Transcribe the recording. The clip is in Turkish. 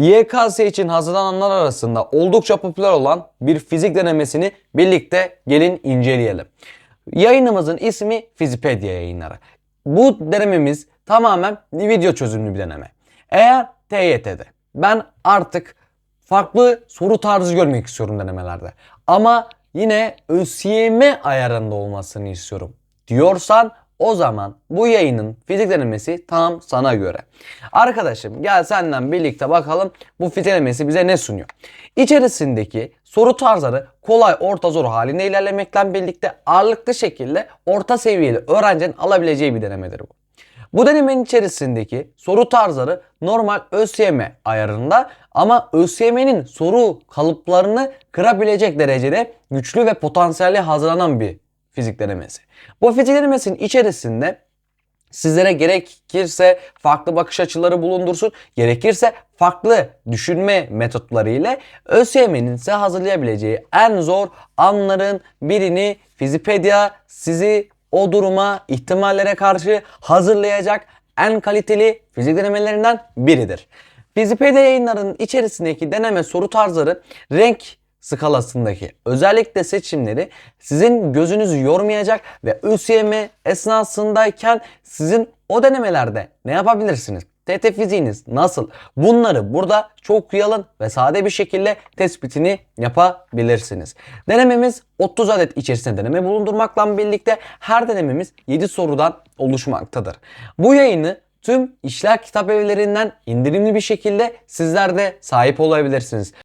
YKS için hazırlananlar arasında oldukça popüler olan bir fizik denemesini birlikte gelin inceleyelim. Yayınımızın ismi Fizipedia yayınları. Bu denememiz tamamen video çözümlü bir deneme. Eğer TYT'de ben artık farklı soru tarzı görmek istiyorum denemelerde. Ama yine ÖSYM ayarında olmasını istiyorum diyorsan o zaman bu yayının fizik denemesi tam sana göre. Arkadaşım gel senden birlikte bakalım bu fizik denemesi bize ne sunuyor. İçerisindeki soru tarzları kolay orta zor halinde ilerlemekle birlikte ağırlıklı şekilde orta seviyeli öğrencinin alabileceği bir denemedir bu. Bu denemenin içerisindeki soru tarzları normal ÖSYM ayarında ama ÖSYM'nin soru kalıplarını kırabilecek derecede güçlü ve potansiyelli hazırlanan bir fizik denemesi. Bu fizik denemesinin içerisinde sizlere gerekirse farklı bakış açıları bulundursun, gerekirse farklı düşünme metotları ile ÖSYM'nin size hazırlayabileceği en zor anların birini Fizipedia sizi o duruma, ihtimallere karşı hazırlayacak en kaliteli fizik denemelerinden biridir. Fizipedia yayınlarının içerisindeki deneme soru tarzları renk skalasındaki özellikle seçimleri sizin gözünüzü yormayacak ve ÖSYM esnasındayken sizin o denemelerde ne yapabilirsiniz? TT fiziğiniz nasıl? Bunları burada çok yalın ve sade bir şekilde tespitini yapabilirsiniz. Denememiz 30 adet içerisinde deneme bulundurmakla birlikte her denememiz 7 sorudan oluşmaktadır. Bu yayını tüm işler kitap evlerinden indirimli bir şekilde sizler de sahip olabilirsiniz.